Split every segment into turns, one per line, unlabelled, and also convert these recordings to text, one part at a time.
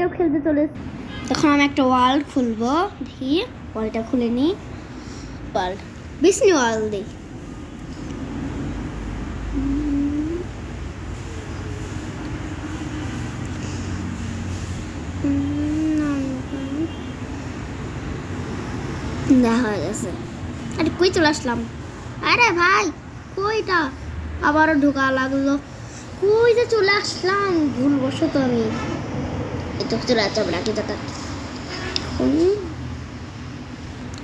কেউ খেলতে চলে। তখন আমি একটা ওয়াল খুলবো, দেখি ওয়ালটা খুলে নিই ওয়াল বিসনি ওয়ার্ল্ড দিই না হয়ে গেছে। আরে, কই চলে আসলাম? আরে ভাই কইটা আবারও ঢোকা লাগল। কই যে চলে আসলাম? ভুল বসত আমি। এটা চলে আসতে হবে নাকি দাদা।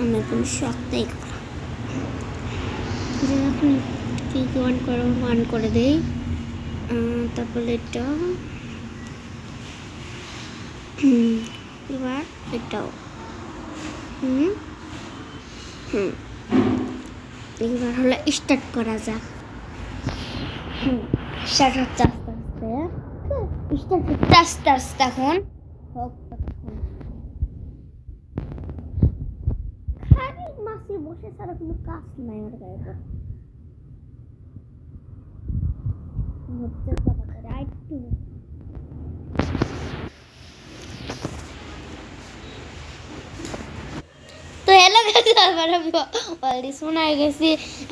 আমার কোনো শখ নেই করা। যে এখন কি ওয়ান করে ওয়ান করে দেই। তারপরে এটা। এবার এটাও। হুম হুম। এবার হলো স্টার্ট করা যাক। হুম স্টার্ট হচ্ছে আস্তে আস্তে। স্টার্ট হচ্ছে আস্তে আস্তে এখন। খালি মাসে বসে ছাড়া কোনো কাজ নাই আমার গায়ে পর হচ্ছে কথা করে আরেকটু তো হ্যালো তারপরে আমি অলরেডি শোনায় গেছি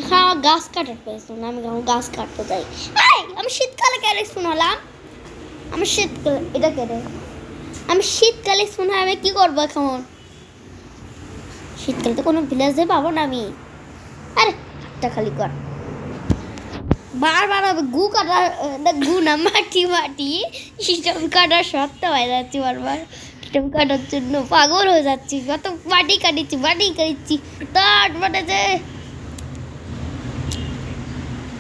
হ্যাঁ গাছ কাটার পেয়েছি আমি এখন গাছ কাটতে যাই এই, আমি শীতকালে কেন শোনালাম আমি শীতকালে এটা কেটে আমি শীতকালে শোনা আমি কি করব এখন? শীতকালে তো কোনো ভিলেজে পাবো না আমি। আরে, হাতটা খালি কর। বারবার আমি গু কাটার না, গু না, মাটি মাটি সিস্টেম কাটার সত্ত্বেও হয়ে যাচ্ছি বারবার। সিস্টেম কাটার জন্য পাগল হয়ে যাচ্ছি, কত মাটি কাটিছি মাটি কাটিছি তার যে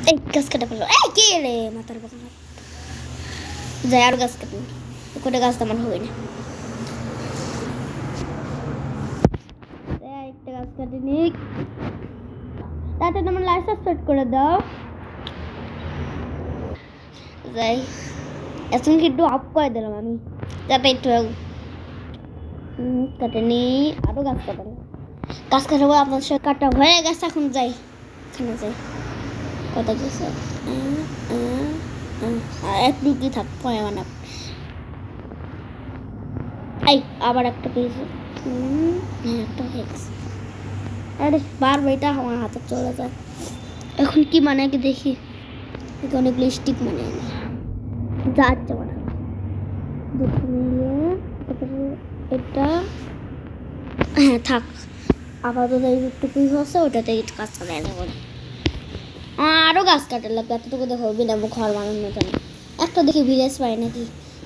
এই গাছ কাটা ফেলো এই, কে রে মাথার কথা যাই, আর গাছ কাটি কোটা গাছ তো আমার হবে না একটা গাছ কাটি তাতে তোমার লাইসেন্স সেট করে দাও যাই এখন কি একটু অফ করে দিলাম আমি যাতে একটু কেটে নি আরও গাছ কাটাবো গাছ কাটাবো আপনার সাথে কাটা হয়ে গেছে এখন যাই এখানে যাই কত গেছে উম, উম, উম, আর এই আবার একটা পেয়েছি একটা গেছে আরে, বারবার এটা আমার হাতে চলে যায়। এখন কি মানে কি দেখি এখানে অনেকগুলো স্টিক মানে যাচ্ছে মানে দুটো মিলিয়ে তারপরে এটা হ্যাঁ থাক। আপাতত এই টুকুই হচ্ছে ওটাতে কাজ চালাই দেবো আরও গাছ কাটার লাগবে, এতটুকু দেখো বিনামো ঘর বানানোর জন্য। একটা দেখি ভিলেজ পাই নাকি?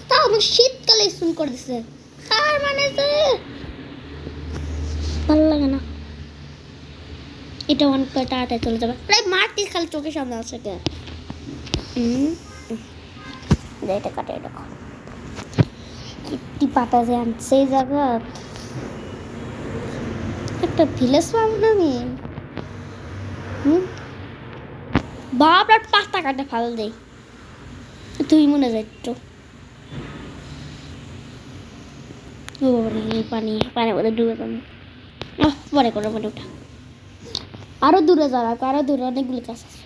তাও আমার শীতকালে স্কুল করে দিছে। আর মানে ভালো লাগে না। এটা অন করে তাড়াতাড়ি চলে যাবে। প্রায় মারতিস খালি চোখের সামনে আসে কে? এটা কাটে, এটা। কি পাতা যে আনছে এই জায়গা। একটা ভিলেজ পাবো না আমি? হুম? বাপরা পাতা কাটে, ফাল দেই তুই মনে যাই একটু ডুবে করে আরও দূরে যাওয়া আরও দূরে অনেকগুলি কাজ আছে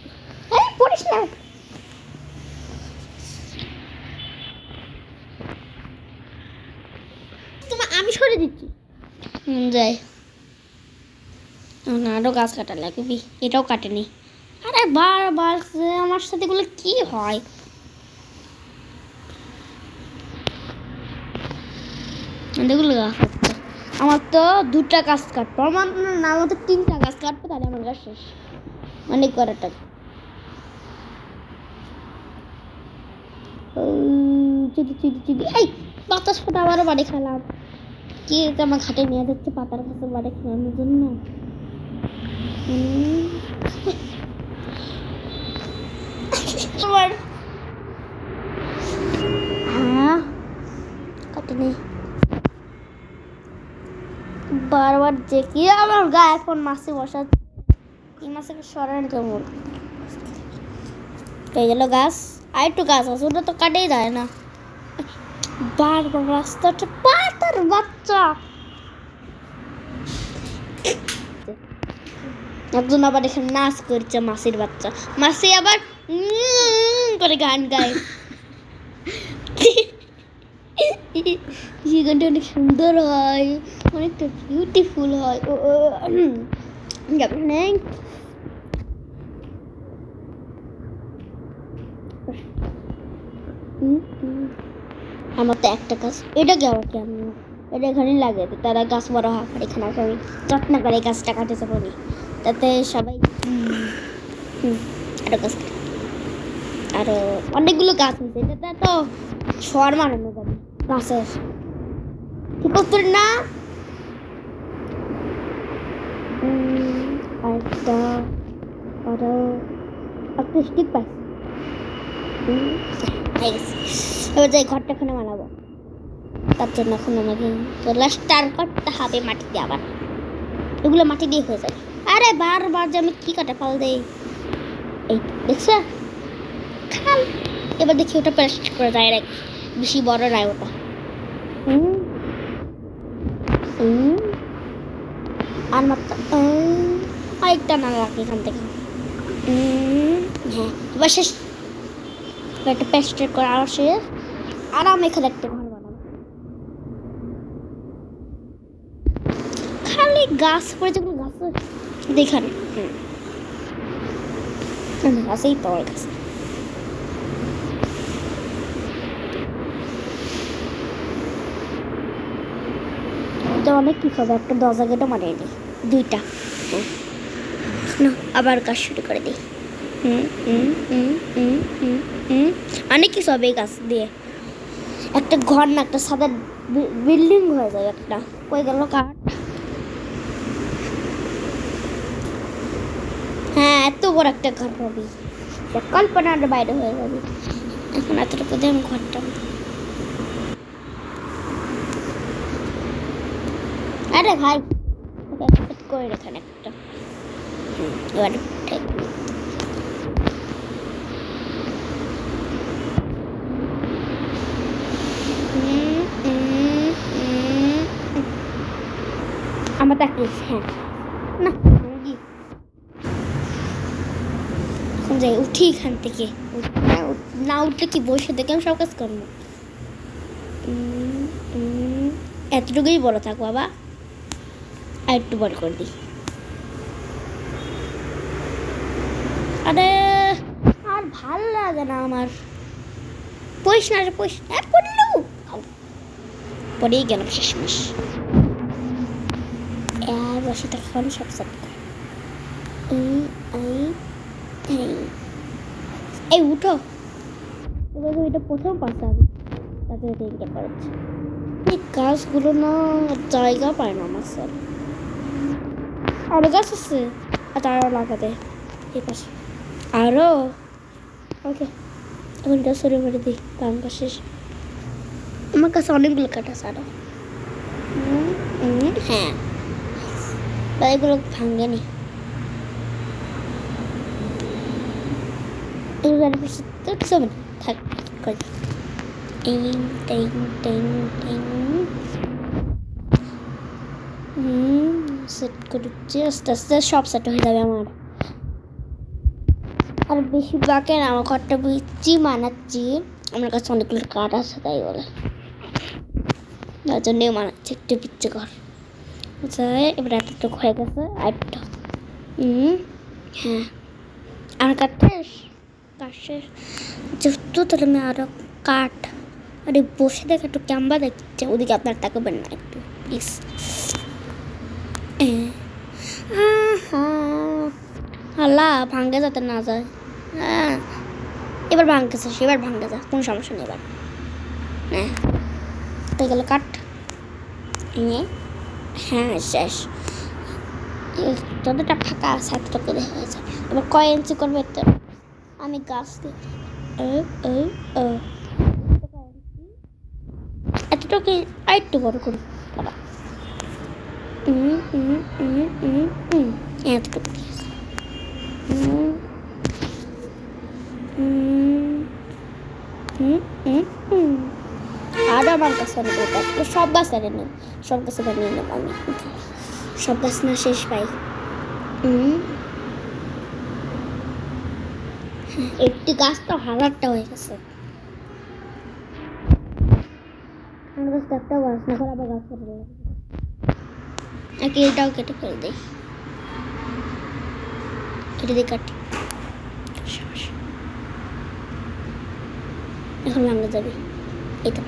তোমার আমি সরে দিচ্ছি যাই না আরও গাছ কাটা লাগবে এটাও কাটেনি আরে বারবার আমার সাথে কি হয়? এগুলো গাছ কাটতে আমার তো দুটা গাছ কাটবো। আমার না আমার তো তিনটা গাছ কাটবো, তাহলে আমার গাছ শেষ। অনেক করাটা। চিদি চিদি চিদি। এই, বাতাস ফোটা, আবারও বাড়ি খেলাম। কি আমার ঘাটে নিয়ে যাচ্ছে? পাতার কাছে বাড়ি খেলানোর জন্য। হুম। তোমার হ্যাঁ বারবার দেখি আমার গা এখন মাসে বসা এই মাসে সরান কেমন এই গেল গাছ। আর একটু গাছ আছে, ওটা তো কাটেই যায় না। বারবার রাস্তাটা পাতার বাচ্চা। একজন আবার এখানে নাচ করছে মাসির বাচ্চা। মাসি আবার করে গান গায়। চিকেনটা অনেক সুন্দর হয় অনেকটা বিউটিফুল হয়। আমার তো একটা গাছ, এটা আবার কেমন? এটা এখানে লাগে, তারা গাছ বড় হয়, এখানে আমি যত্ন করে এই গাছটা কাটেছে করি তাতে সবাই। আরও অনেকগুলো গাছ আছে এটাতে তো শর মারানো যাবে। গাছের ঠিক করতে না আরও একটা স্টিক। এবার যাই ঘরটা এখানে বানাবো তার জন্য এখন আমাকে প্লাস্টার করতে হবে মাটি দিয়ে আবার এগুলো মাটি দিয়ে হয়ে যাবে আরে বারবার যে আমি কি কাটা পাল দেই এই দেখছ খাল এবার দেখি ওটা প্লাস্টার করে যায় রে বেশি বড় নয় ওটা। আর মাত্র আরেকটা না লাগে এখান থেকে। হ্যাঁ এবার শেষ। একটা প্লাস্টার করে আর শেষ। আর আমি এখানে একটা ঘর বানাবো। খালি গাছ পরে যেগুলো গাছ? দেখান গাছেই পাওয়ার গাছ। তো অনেক কিছু হবে? একটা দরজা গেটও মারিয়ে দিই দুইটা। না, আবার কাজ শুরু করে দিই। অনেক কিছু হবে এই গাছ দিয়ে। একটা ঘর না, একটা সাদা বিল্ডিং হয়ে যায় একটা। কই গেল কাঠ? হ্যাঁ এত বড় একটা ঘর পাবি। কল্পনার বাইরে হয়ে যাবে। এখন এতটুকু দিয়ে আমি ঘরটা আরে ভাই করে রেখেন একটা। এবার। আমার তাকিয়ে হ্যাঁ। না যাই উঠি এখান থেকে। না উঠলে কি বসে দেখে আমি সব কাজ করব? এতটুকুই বড় থাক বাবা। আর একটু বড় করে দিই। আরে, আর ভালো লাগে না আমার। পয়স না রে পয়স আর পড়ল পড়েই গেলাম শেষমেশ। আর বসে তখন সব কর। এই এই এই, উঠো। এটা প্রথম পাশে আমি তাতে এটা করেছি এই কাজগুলো না জায়গা পায় না আমার স্যার। আরও গাছ আছে আর তারও লাগাতে এই পাশে আরও ওকে এখন এটা সরে মেরে দিই কাম কাজ শেষ আমার কাছে অনেকগুলো কাঠ আছে আরও হুম, হুম, হ্যাঁ এগুলো ভাঙেনি এগুলো তো কিছু থাক করে। টিং টিং টিং টিং হুম সেট করছি আস্তে আস্তে সব সেট হয়ে যাবে আমার। আর বেশি বাকি আমার ঘরটা বুঝছি, মানাচ্ছি। আমার কাছে অনেকগুলো কাঠ আছে, তাই বলে। তার জন্যই মানাচ্ছি, একটু পিচ্ছে ঘর। এবার এতটুকু হয়ে গেছে আরেকটা হুম হ্যাঁ। আমার কাঠ শেষ? কাঠ শেষ। যেহেতু তাহলে আমি আরও কাঠ আরে বসে দেখে, একটু ক্যাম্বা দেখছে, ওদিকে আপনার তাকাবেন না একটু প্লিজ আল্লাহ ভাঙ্গে যাতে না যায়। হ্যাঁ। এবার ভাঙতেছে এবার ভাঙ্গে যায় কোনো সমস্যা নেই এবার। হ্যাঁ। গেল কাট। নিয়ে। হ্যাঁ শেষ। যতটা ফাঁকা এতটুকু দিয়ে হয়ে যাবে। এবার কয় ইঞ্চি করবে তো আমি গাছ দিয়ে ও, ও, ও। এতটুকু আর একটু বড় করি। দাঁড়া। উম, উম, উম। এতটুকু দিয়েছি। উম, উম, উম, উম, উম। আর আমার কাছে অনেক গাছ ছিল। সব গাছ আরে নেই সব গাছে বানিয়ে নেব আমি সব গাছ না শেষ পাই একটি গাছ তো হাজারটা হয়ে গেছে তো একটাও গাছ না করে আবার গাছ দিলাম নাকি এটাও কেটে ফেলে দিই কেটে দিই কাটি। এখন ভাঙা যাবে এই তো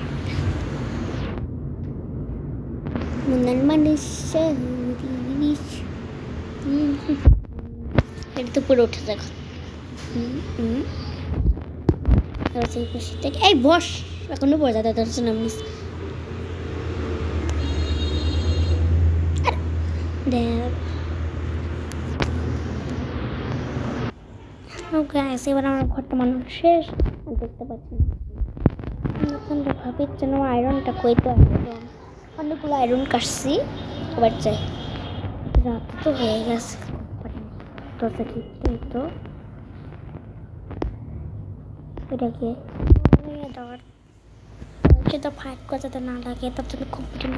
মনের মানুষ এটা তো পুরো উঠে দেখো এই বস, এখনও বোঝা তোর জন্য মিস দেখ। গ্যাস এবার আমার ঘরটা মানুষ শেষ দেখতে পাচ্ছি। এখন তো ভাবির জন্য আয়রনটা কইতে হবে। অনেকগুলো আয়রন কাটছি। আবার চাই রাত তো হয়ে গেছে। দশটা ঠিক তো। এটা কি? ডর তো ফাইট করতে না লাগে, তার জন্য কম্পিউটার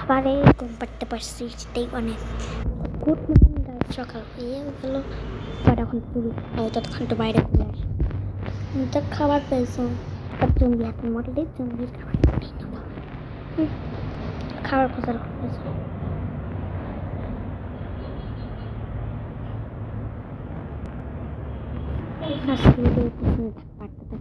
আবার এই ঘুম পাড়তে পারছি, সেটাই অনেক। গুড সকাল হয়ে গেল। বাট এখন পুরো ততক্ষণ তো বাইরে ঘুরে আসি। তো খাবার পেয়েছ। আর জম্বি এখন মরলে জম্বির খাবার খাবার খোঁজার পেয়েছ আজকে